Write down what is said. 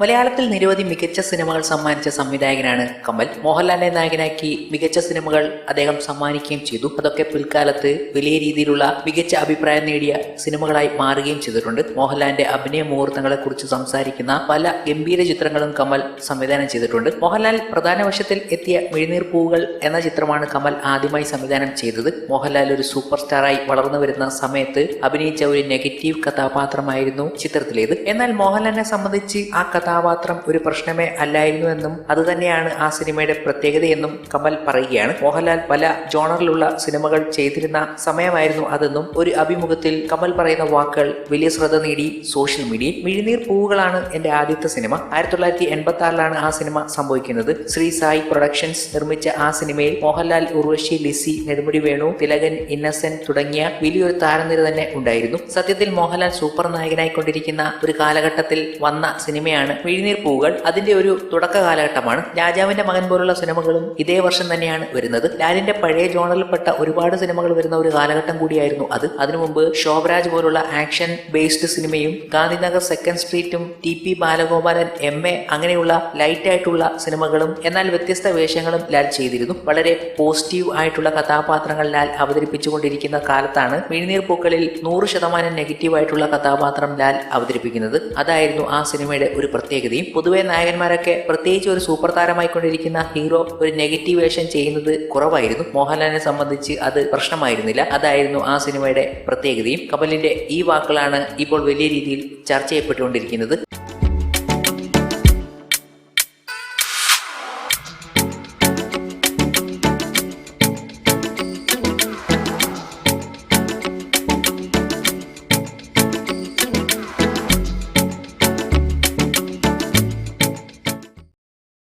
മലയാളത്തിൽ നിരവധി മികച്ച സിനിമകൾ സമ്മാനിച്ച സംവിധായകനാണ് കമൽ. മോഹൻലാലിനെ നായകനാക്കി മികച്ച സിനിമകൾ അദ്ദേഹം സമ്മാനിക്കുകയും ചെയ്തു. അതൊക്കെ പിൽക്കാലത്ത് വലിയ രീതിയിലുള്ള മികച്ച അഭിപ്രായം നേടിയ സിനിമകളായി മാറുകയും ചെയ്തിട്ടുണ്ട്. മോഹൻലാലിന്റെ അഭിനയ മുഹൂർത്തങ്ങളെ കുറിച്ച് സംസാരിക്കുന്ന പല ഗംഭീര ചിത്രങ്ങളും കമൽ സംവിധാനം ചെയ്തിട്ടുണ്ട്. മോഹൻലാൽ പ്രധാന വശത്തിൽ എത്തിയ മിഴിനീർ പൂവുകൾ എന്ന ചിത്രമാണ് കമൽ ആദ്യമായി സംവിധാനം ചെയ്തത്. മോഹൻലാൽ ഒരു സൂപ്പർ സ്റ്റാറായി വളർന്നു വരുന്ന സമയത്ത് അഭിനയിച്ച ഒരു നെഗറ്റീവ് കഥാപാത്രമായിരുന്നു ചിത്രത്തിലേത്. എന്നാൽ മോഹൻലാലിനെ സംബന്ധിച്ച് ആ കഥാപാത്രം ഒരു പ്രശ്നമേ അല്ലായിരുന്നു എന്നും അതുതന്നെയാണ് ആ സിനിമയുടെ പ്രത്യേകതയെന്നും കമൽ പറയുകയാണ്. മോഹൻലാൽ പല ജോണറിലുള്ള സിനിമകൾ ചെയ്തിരുന്ന സമയമായിരുന്നു അതെന്നും ഒരു അഭിമുഖത്തിൽ കമൽ പറയുന്ന വാക്കുകൾ വലിയ ശ്രദ്ധ നേടി സോഷ്യൽ മീഡിയയിൽ മിഴിനീർ പൂവുകളാണ് എന്റെ ആദ്യത്തെ സിനിമ. ആയിരത്തി തൊള്ളായിരത്തി എൺപത്തി ആറിലാണ് ആ സിനിമ സംഭവിക്കുന്നത്. ശ്രീ സായി പ്രൊഡക്ഷൻസ് നിർമ്മിച്ച ആ സിനിമയിൽ മോഹൻലാൽ ഉർവശി ലിസി നെടുമുടി വേണു തിലകൻ ഇന്നസെന്റ് തുടങ്ങിയ വലിയൊരു താരനിര തന്നെ ഉണ്ടായിരുന്നു. സത്യത്തിൽ മോഹൻലാൽ സൂപ്പർ നായകനായിക്കൊണ്ടിരിക്കുന്ന ഒരു കാലഘട്ടത്തിൽ വന്ന സിനിമയാണ് മിഴിനീർ പൂവുകൾ അതിന്റെ ഒരു തുടക്ക കാലഘട്ടമാണ് രാജാവിന്റെ മകൻ പോലുള്ള സിനിമകളും ഇതേ വർഷം തന്നെയാണ് വരുന്നത്. ലാലിന്റെ പഴയ ജോണറിൽപ്പെട്ട ഒരുപാട് സിനിമകൾ വരുന്ന ഒരു കാലഘട്ടം കൂടിയായിരുന്നു അത്. അതിനു മുമ്പ് ശോഭരാജ് പോലുള്ള ആക്ഷൻ ബേസ്ഡ് സിനിമയും Gandhinagar second സ്ട്രീറ്റും T P Balagopalan M A അങ്ങനെയുള്ള ലൈറ്റ് ആയിട്ടുള്ള സിനിമകളും എന്നാൽ വ്യത്യസ്ത വേഷങ്ങളും ലാൽ ചെയ്തിരുന്നു. വളരെ പോസിറ്റീവ് ആയിട്ടുള്ള കഥാപാത്രങ്ങൾ ലാൽ അവതരിപ്പിച്ചുകൊണ്ടിരിക്കുന്ന കാലത്താണ് മിഴിനീർ പൂക്കളിൽ നൂറ് ശതമാനം നെഗറ്റീവ് ആയിട്ടുള്ള കഥാപാത്രം ലാൽ അവതരിപ്പിക്കുന്നത്. അതായിരുന്നു ആ സിനിമയുടെ ഒരു പ്രത്യേകതയും പൊതുവെ നായകന്മാരൊക്കെ പ്രത്യേകിച്ച് ഒരു സൂപ്പർ താരമായിക്കൊണ്ടിരിക്കുന്ന ഹീറോ ഒരു നെഗറ്റീവ് വേഷം ചെയ്യുന്നത് കുറവായിരുന്നു. മോഹൻലാലിനെ സംബന്ധിച്ച് അത് പ്രശ്നമായിരുന്നില്ല. അതായിരുന്നു ആ സിനിമയുടെ പ്രത്യേകതയും. കമലിന്റെ ഈ വാക്കുകളാണ് ഇപ്പോൾ വലിയ രീതിയിൽ ചർച്ച ചെയ്യപ്പെട്ടുകൊണ്ടിരിക്കുന്നത്.